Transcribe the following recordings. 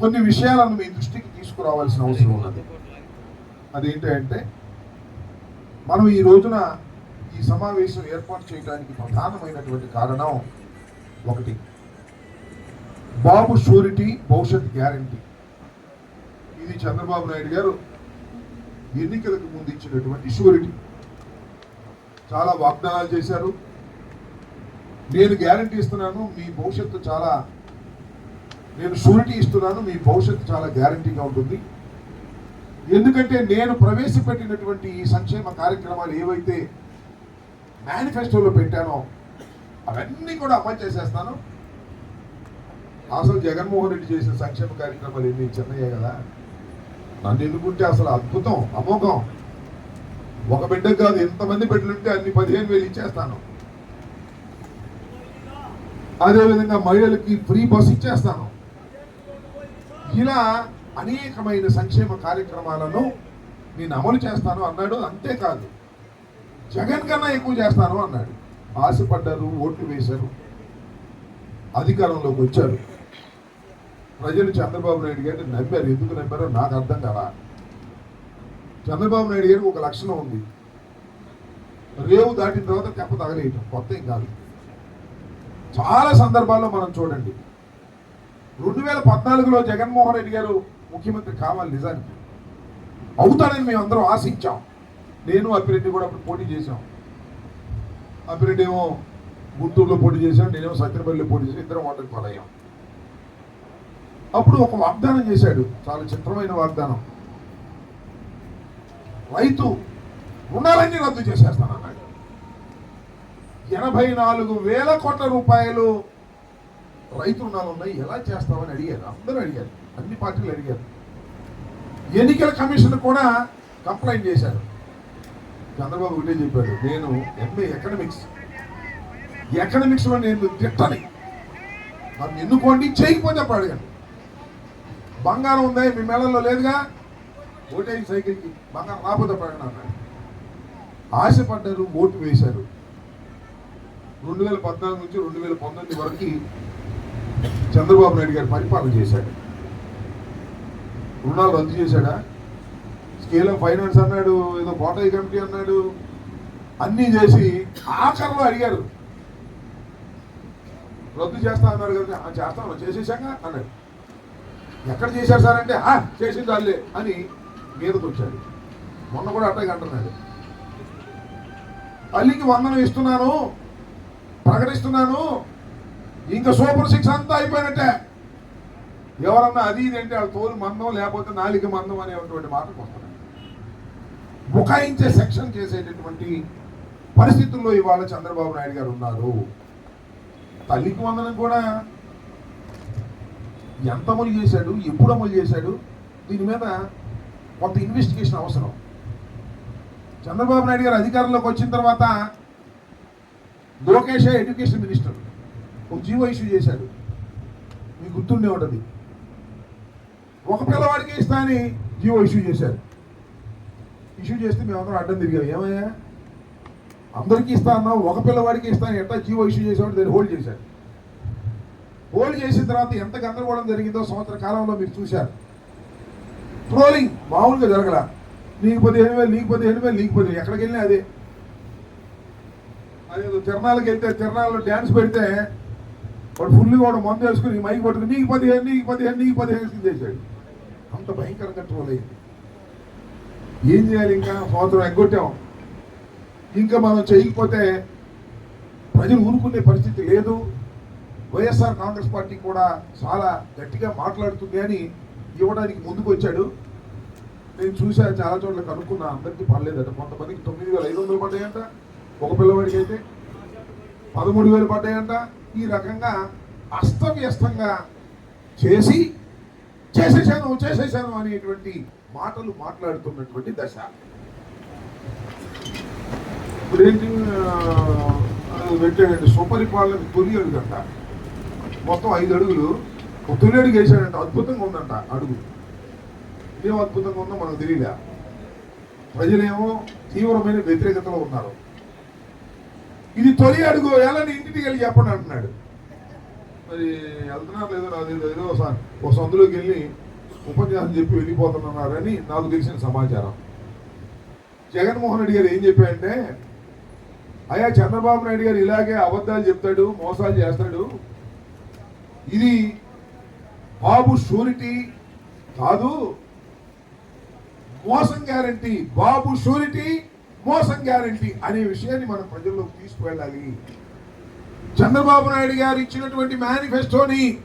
కొన్ని విషయాలను మీ దృష్టికి తీసుకురావాల్సిన అవసరం ఉన్నది. అదేంటంటే మనం ఈ రోజున ఈ సమావేశం ఏర్పాటు చేయడానికి ప్రధానమైనటువంటి కారణం ఒకటి. బాబు షూరిటీ భవిష్యత్ గ్యారంటీ. ఇది చంద్రబాబు నాయుడు గారు ఎన్నికలకు ముందు ఇచ్చినటువంటి షూరిటీ. చాలా వాగ్దానాలు చేశారు. నేను గ్యారంటీ ఇస్తున్నాను మీ భవిష్యత్తు చాలా నేను షూరిటీ ఇస్తున్నాను మీ భవిష్యత్తు చాలా గ్యారంటీగా ఉంటుంది. ఎందుకంటే నేను ప్రవేశపెట్టినటువంటి ఈ సంక్షేమ కార్యక్రమాలు ఏవైతే మేనిఫెస్టోలో పెట్టానో అవన్నీ కూడా అమలు చేసేస్తాను. అసలు జగన్మోహన్ రెడ్డి చేసిన సంక్షేమ కార్యక్రమాలు ఎన్ని? చిన్నయ్యే కదా. నన్ను ఎన్నుకుంటే అసలు అద్భుతం అమోఘం. ఒక బిడ్డకు కాదు ఎంతమంది బిడ్డలుంటే అన్ని పదిహేను వేలు ఇచ్చేస్తాను. అదేవిధంగా మహిళలకి ఫ్రీ బస్ ఇచ్చేస్తాను. ఇలా అనేకమైన సంక్షేమ కార్యక్రమాలను నేను అమలు చేస్తాను అన్నాడు. అంతేకాదు జగన్ కన్నా ఎక్కువ చేస్తాను అన్నాడు. ఆశపడ్డారు ఓట్లు వేశారు అధికారంలోకి వచ్చారు. ప్రజలు చంద్రబాబు నాయుడు గారిని నమ్మారు. ఎందుకు నమ్మారో నాకు అర్థం కదా చంద్రబాబు నాయుడు గారికి ఒక లక్షణం ఉంది. రేవు దాటిన తర్వాత తెప్ప తగలేయటం. కొత్త ఏం కాదు. చాలా సందర్భాల్లో మనం చూడండి. రెండు వేల పద్నాలుగులో జగన్మోహన్ రెడ్డి గారు ముఖ్యమంత్రి కావాలి నిజానికి. అవుతానని మేము అందరం ఆశించాం. నేను అప్పిరెడ్డి కూడా అప్పుడు పోటీ చేశాం. అప్పిరెడ్డి ఏమో గుంటూరులో పోటీ చేశాను నేనేమో సత్యపల్లిలో పోటీ చేశాను ఇద్దరం ఓటమి పాలయ్యాం. అప్పుడు ఒక వాగ్దానం చేశాడు చాలా చిత్రమైన వాగ్దానం. రైతు రుణాలన్నీ రద్దు చేసేస్తానన్నాడు. ఎనభై నాలుగు వేల కోట్ల రూపాయలు రైతు రుణాలు ఉన్నాయి ఎలా చేస్తామని అడిగారు. అందరూ అడిగారు. అన్ని పార్టీలు అడిగారు. ఎన్నికల కమిషన్ కూడా కంప్లైంట్ చేశారు. చంద్రబాబు ఒకటే చెప్పాడు నేను ఎంఏ ఎకనమిక్స్. ఎకనమిక్స్లో నేను తిట్టని. నన్ను ఎన్నుకోండి చేయకపోతే అప్పుడు అడిగాను బంగారం ఉందా? మీ మేళల్లో లేదుగా. ఓటేజ్ సైకిల్కి. బంగారం రాకపోతే అప్పుడు అన్నాడు. ఆశపడ్డారు ఓటు వేశారు. రెండు వేల పద్నాలుగు నుంచి రెండు వేల పంతొమ్మిది వరకు చంద్రబాబు నాయుడు గారు పరిపాలన చేశాడు. రుణాలు రద్దు చేశాడా? స్కేల్ ఆఫ్ ఫైనాన్స్ అన్నాడు ఏదో కోటాయి కమిటీ అన్నాడు అన్నీ చేసి ఆఖరిలో అడిగారు. రద్దు చేస్తా అన్నారు కదా చేస్తాను చేసేసాక అన్నాడు. ఎక్కడ చేశారు సార్ అంటే "ఆ, చేసింది చాలే అని మీదకి వచ్చాడు. మొన్న కూడా అట్టగా అంటున్నాడు. తల్లికి వందనం ఇస్తున్నాను ప్రకటిస్తున్నాను ఇంకా సూపర్ సిక్స్ అంతా అయిపోయినట్టే. ఎవరన్నా అది ఇది అంటే వాళ్ళ తోలు మందం లేకపోతే నాలిక మందం అనేటువంటి మాటకు వస్తున్నాయి బుకాయించే సెక్షన్ చేసేటటువంటి పరిస్థితుల్లో ఇవాళ చంద్రబాబు నాయుడు గారు ఉన్నారు. తల్లికి వందనం కూడా ఎంత అమలు చేశాడు ఎప్పుడు అమలు చేశాడు దీని మీద కొంత ఇన్వెస్టిగేషన్ అవసరం. చంద్రబాబు నాయుడు గారు అధికారంలోకి వచ్చిన తర్వాత లోకేష్ ఎడ్యుకేషన్ మినిస్టర్? ఒక జీవో ఇష్యూ చేశాడు. మీకు గుర్తుండే ఉంటుంది. ఒక పిల్లవాడికి ఇస్తా అని జీవో ఇష్యూ చేశారు. ఇష్యూ చేస్తే మేము అందరం అడ్డం తిరిగాం. ఏమయ్యా? అందరికీ ఇస్తా అన్నావు ఒక పిల్లవాడికి ఇస్తాను ఎట్లా జీవో ఇష్యూ చేసేవాడు దాన్ని హోల్డ్ చేశారు హోల్డ్ చేసిన తర్వాత ఎంత గందరగోళం జరిగిందో సంవత్సర కాలంలో మీరు చూశారు. ట్రోలింగ్ మామూలుగా జరగల. నీకు పదిహేను వేలు నీకు పదిహేను వేలు నీకు పదిహేను ఎక్కడికి వెళ్ళినా అదే. అదే తిరణాలకు వెళ్తే తిరణాల్లో డ్యాన్స్ పెడితే వాడు ఫుల్ వాడు మందు వేసుకుని మై పట్టుకుని నీకు పదిహేను నీకు పదిహేను నీకు పదిహేను వేసుకుని చేశాడు. అంత భయంకరంగా ట్రోల్ అయింది ఏం చేయాలి ఇంకా? సంవత్సరం ఎగ్గొట్టాం. ఇంకా మనం చేయకపోతే ప్రజలు ఊరుకునే పరిస్థితి లేదు. వైఎస్ఆర్ కాంగ్రెస్ పార్టీ కూడా చాలా గట్టిగా మాట్లాడుతుంది అని ఇవ్వడానికి ముందుకు వచ్చాడు నేను చూసా చాలా చోట్ల కనుక్కున్నా అందరికీ పర్లేదట. కొంతమందికి తొమ్మిది వేల ఐదు వందలు పడ్డాయంట. ఒక పిల్లవాడికి అయితే పదమూడు వేలు పడ్డాయంట. ఈ రకంగా అస్తవ్యస్తంగా చేసి చేసేసాను చేసేసాను అనేటువంటి మాటలు మాట్లాడుతున్నటువంటి దశ. ఇప్పుడేంటి ఆ, సుపరిపాలన తొలి అడుగంట. మొత్తం ఐదు అడుగులు తొలి అడుగు వేసాడంట అద్భుతంగా ఉందంట అడుగు. ఏం అద్భుతంగా ఉందో మనకు తెలియలే. ప్రజలేమో తీవ్రమైన వ్యతిరేకతలో ఉన్నారు. ఇది తొలి అడుగు ఎలా ఇంటికి వెళ్ళి చెప్పండి అంటున్నాడు. మరి వెళ్తున్నారు లేదో నాకు ఏదో ఒక- ఒక సందులోకి వెళ్ళి ఉపన్యాసం చెప్పి వెళ్ళిపోతున్నారని నాకు తెలిసిన సమాచారం. జగన్మోహన్ రెడ్డి గారు ఏం చెప్పారంటే అయ్యా చంద్రబాబు నాయుడు గారు ఇలాగే అబద్ధాలు చెప్తాడు మోసాలు చేస్తాడు. ఇది బాబు షూరిటీ కాదు. మోసం గ్యారంటీ బాబు షూరిటీ మోసం గ్యారంటీ అనే విషయాన్ని మనం ప్రజల్లోకి తీసుకువెళ్ళాలి. చంద్రబాబు నాయుడు గారు ఇచ్చినటువంటి మేనిఫెస్టోని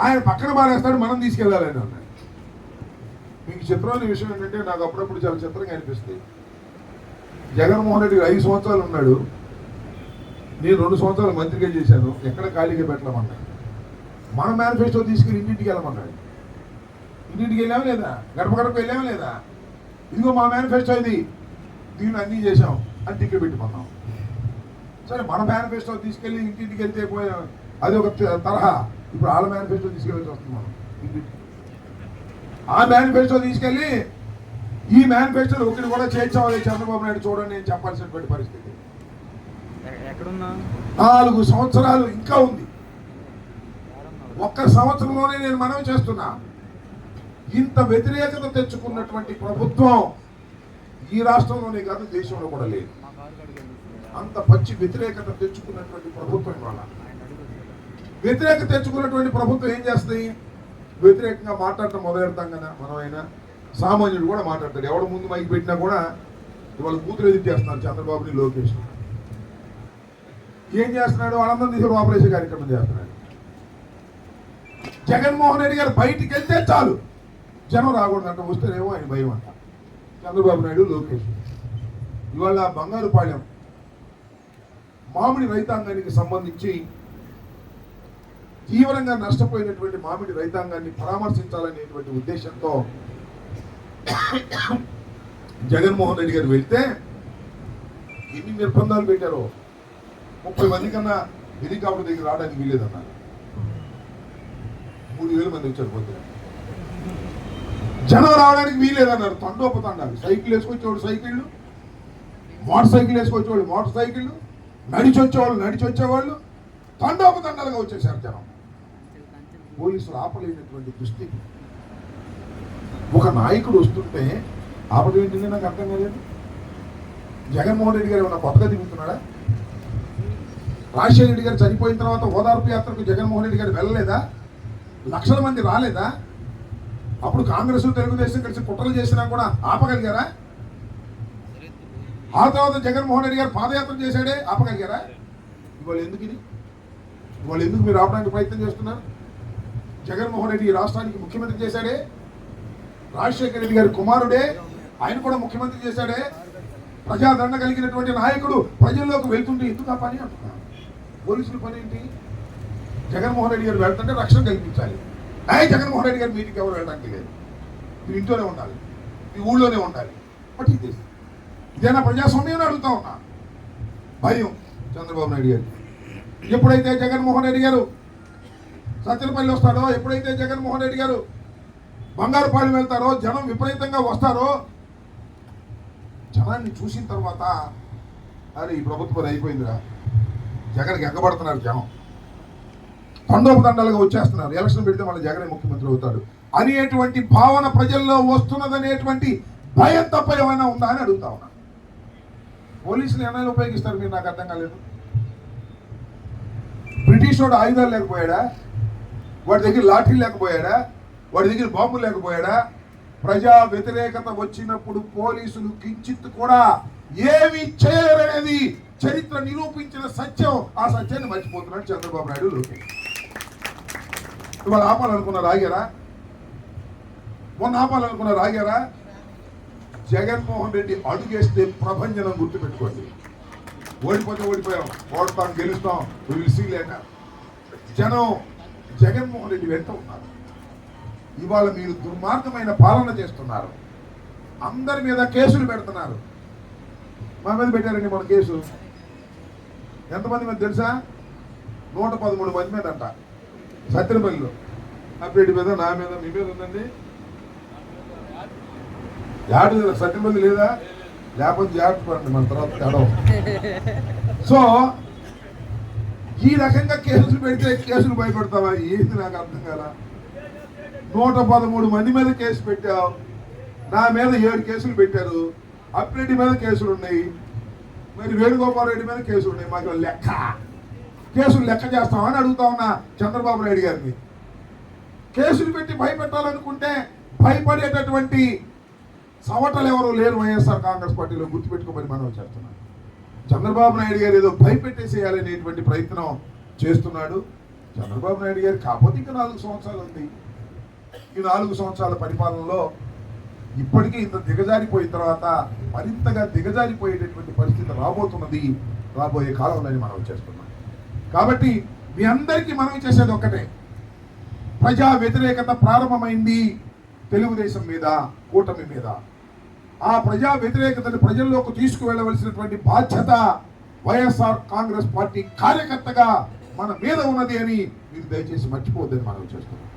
ఆయన పక్కన మారేస్తాడు మనం తీసుకెళ్ళాలని అన్నాడు. మీకు చిత్రమైన విషయం ఏంటంటే నాకు అప్పుడప్పుడు చాలా చిత్రంగా అనిపిస్తుంది. జగన్మోహన్ రెడ్డి గారు ఐదు సంవత్సరాలు ఉన్నాడు. నేను రెండు సంవత్సరాలు మంత్రిగా చేశాను. ఎక్కడ ఖాళీగా పెట్టలేమన్నాడు మన మేనిఫెస్టో తీసుకెళ్ళి ఇంటింటికి వెళ్ళమన్నాడు. ఇంటింటికి వెళ్ళాము లేదా? గడప గడప వెళ్ళాము లేదా? ఇదిగో మా మేనిఫెస్టో ఇది. దీన్ని అన్నీ చేశాం అని టికెట్ పెట్టుకున్నాం. సరే మన మేనిఫెస్టో తీసుకెళ్ళి ఇంటింటికి వెళ్తే పోయా అది ఒక తరహా. ఇప్పుడు వాళ్ళ మేనిఫెస్టో తీసుకెళ్ళి వస్తుంది మనం. ఆ మేనిఫెస్టో తీసుకెళ్ళి ఈ మేనిఫెస్టోలో ఒకటి కూడా చేర్చాలి చంద్రబాబు నాయుడు చూడండి నేను చెప్పాల్సినటువంటి పరిస్థితి. నాలుగు సంవత్సరాలు ఇంకా ఉంది. ఒక్క సంవత్సరంలోనే నేను మనవి చేస్తున్నా. ఇంత వ్యతిరేకత తెచ్చుకున్నటువంటి ప్రభుత్వం ఈ రాష్ట్రంలోనే కాదు దేశంలో కూడా లేదు. అంత పచ్చి వ్యతిరేకత తెచ్చుకున్నటువంటి ప్రభుత్వం ఇవాళ. వ్యతిరేకత తెచ్చుకున్నటువంటి ప్రభుత్వం ఏం చేస్తుంది? వ్యతిరేకంగా మాట్లాడటం మొదలెడతాం కదా మనమైనా. సామాన్యుడు కూడా మాట్లాడతాడు. ఎవడు ముందు మైకి పెట్టినా కూడా ఇవాళ కూతురు ఎదురు చంద్రబాబుని లోకేష్ ఏం చేస్తున్నాడు? వాళ్ళందరూ తీసుకుని ఆపరేషన్ కార్యక్రమం చేస్తున్నాడు. జగన్మోహన్ రెడ్డి గారు బయటికి వెళ్తే చాలు. జనం రాకూడదంట వస్తేనేమో ఆయన భయం అంట. చంద్రబాబు నాయుడు లోకేష్. ఇవాళ బంగారుపాళెం మామిడి రైతాంగానికి సంబంధించి తీవ్రంగా నష్టపోయినటువంటి మామిడి రైతాంగాన్ని పరామర్శించాలనేటువంటి ఉద్దేశంతో జగన్మోహన్ రెడ్డి గారు వెళ్తే ఎన్ని నిర్బంధాలు పెట్టారో ముప్పై మంది కన్నా హెలికాప్టర్ దగ్గర రావడానికి వీలేదన్నారు మూడు వేల మంది వచ్చారు పొద్దున జనం రావడానికి వీలేదన్నారు తండోపతండాలు. సైకిల్ వేసుకొచ్చేవాడు సైకిళ్ళు మోటార్ సైకిల్ వేసుకొచ్చేవాళ్ళు మోటార్ సైకిళ్ళు నడిచి వచ్చేవాళ్ళు నడిచి వచ్చేవాళ్ళు తండోపతండాలుగా వచ్చేసారు జనం. పోలీసులు ఆపలేనటువంటి దృష్టి. ఒక నాయకుడు వస్తుంటే ఆపడం ఏంటంటే నాకు అర్థం కాలేదు. జగన్మోహన్ రెడ్డి గారు ఏమన్నా కొత్తగా దిగుతున్నాడా? రాజశేఖర రెడ్డి గారు చనిపోయిన తర్వాత ఓదార్పు యాత్రకు జగన్మోహన్ రెడ్డి గారు వెళ్ళలేదా? లక్షల మంది రాలేదా? అప్పుడు కాంగ్రెస్ తెలుగుదేశం కలిసి కుట్రలు చేసినా కూడా ఆపగలిగారా? ఆ తర్వాత జగన్మోహన్ రెడ్డి గారు పాదయాత్ర చేశాడే ఆపగలిగారా? ఇవాళ ఎందుకు ఇది? ఇవాళ ఎందుకు మీరు ఆపడానికి ప్రయత్నం చేస్తున్నారు? జగన్మోహన్ రెడ్డి ఈ రాష్ట్రానికి ముఖ్యమంత్రి చేశాడే రాజశేఖర రెడ్డి గారి కుమారుడే ఆయన కూడా ముఖ్యమంత్రి చేశాడే. ప్రజాదరణ కలిగినటువంటి నాయకుడు ప్రజల్లోకి వెళ్తుంటే ఎందుకు ఆ పని అంటున్నారు? పోలీసుల పని ఏంటి? జగన్మోహన్ రెడ్డి గారు వెళ్తుంటే రక్షణ కల్పించాలి. అయ్యి జగన్మోహన్ రెడ్డి గారి మీటింగ్ ఎవరు వెళ్ళడానికి లేదు. మీరు ఇంట్లోనే ఉండాలి. మీ ఊళ్ళోనే ఉండాలి. బట్ ఇది ఇదేనా ప్రజాస్వామ్యం అడుగుతా ఉన్నా? భయం చంద్రబాబు నాయుడు గారు ఎప్పుడైతే జగన్మోహన్ రెడ్డి గారు సత్యనపల్లి వస్తాడో ఎప్పుడైతే జగన్మోహన్ రెడ్డి గారు బంగారుపాలెం వెళ్తారో జనం విపరీతంగా వస్తారో జనాన్ని చూసిన తర్వాత అరే ఈ ప్రభుత్వం అయిపోయిందిరా. జగన్కి ఎగ్గబడుతున్నారు జనం. తండోపతండాలుగా వచ్చేస్తున్నారు. ఎలక్షన్ పెడితే మన జగనే ముఖ్యమంత్రి అవుతాడు. అనేటువంటి భావన ప్రజల్లో వస్తున్నదనేటువంటి భయం తప్ప ఏమైనా ఉందా అని అడుగుతా ఉన్నా. పోలీసులు ఎన్నైనా ఉపయోగిస్తారు మీరు నాకు అర్థం కాలేదు. బ్రిటిష్ వాడు ఆయుధాలు లేకపోయాడా? వాడి దగ్గర లాఠీ లేకపోయాడా? వాడి దగ్గర బాంబులు లేకపోయాడా? ప్రజా వ్యతిరేకత వచ్చినప్పుడు పోలీసులు కించిత్ కూడా ఏమి చేయరనేది చరిత్ర నిరూపించిన సత్యం ఆ సత్యాన్ని మర్చిపోతున్నాడు చంద్రబాబు నాయుడు లోకేష్. ఇవాళ ఆపాలనుకున్నారు ఆగారా మొన్న ఆపాలనుకున్నారు ఆగారా జగన్మోహన్ రెడ్డి అడుగేస్తే ప్రభంజనం గుర్తుపెట్టుకోండి. ఓడిపోతే ఓడిపోయాం. ఓడతాం గెలుస్తాం. విల్ లేక జనం జగన్మోహన్ రెడ్డి వెంట ఉన్నారు. ఇవాళ మీరు దుర్మార్గమైన పాలన చేస్తున్నారు. అందరి మీద కేసులు పెడుతున్నారు. మా మీద పెట్టారండి మన కేసు. ఎంతమంది మీద తెలుసా? నూట పదమూడు మంది మీద అంట. సత్యనపల్లిలో. అప్పటి మీద నా మీద మీ మీద ఉందండి. యాడ్ సత్యనపల్లి లేదా? లేకపోతే జాగ్రత్త పడండి మన తర్వాత తేడా. సో ఈ రకంగా కేసులు పెడితే కేసులు భయపడతావా? ఏది నాకు అర్థం కదా నూట పదమూడు మంది మీద కేసు పెట్టావు. నా మీద ఏడు కేసులు పెట్టారు. అప్రెడ్డి మీద కేసులు ఉన్నాయి. మరి వేణుగోపాల్ రెడ్డి మీద కేసులు ఉన్నాయి. మాకు లెక్క. కేసులు లెక్క చేస్తామని అడుగుతా ఉన్నా చంద్రబాబు నాయుడు గారిని. కేసులు పెట్టి భయపెట్టాలనుకుంటే భయపడేటటువంటి సవటలు ఎవరు లేరు వైఎస్ఆర్ కాంగ్రెస్ పార్టీలో గుర్తుపెట్టుకోమని మనం చేస్తున్నాం చంద్రబాబు నాయుడు గారు ఏదో భయపెట్టేసేయాలనేటువంటి ప్రయత్నం చేస్తున్నాడు. చంద్రబాబు నాయుడు గారు కాకపోతే ఇంకా నాలుగు సంవత్సరాలు ఉంది. ఈ నాలుగు సంవత్సరాల పరిపాలనలో ఇప్పటికీ ఇంత దిగజారిపోయిన తర్వాత మరింతగా దిగజారిపోయేటటువంటి పరిస్థితి రాబోతున్నది రాబోయే కాలంలో మనం చేస్తున్నాం కాబట్టి మీ అందరికీ మనం చేసేది ఒక్కటే. ప్రజా వ్యతిరేకత ప్రారంభమైంది తెలుగుదేశం మీద కూటమి మీద. ఆ ప్రజా వ్యతిరేకతను ప్రజల్లోకి తీసుకువెళ్ళవలసినటువంటి బాధ్యత వైఎస్ఆర్ కాంగ్రెస్ పార్టీ కార్యకర్తగా మన మీద ఉన్నది అని మీరు దయచేసి మర్చిపోవద్దని మనం చేస్తున్నాం.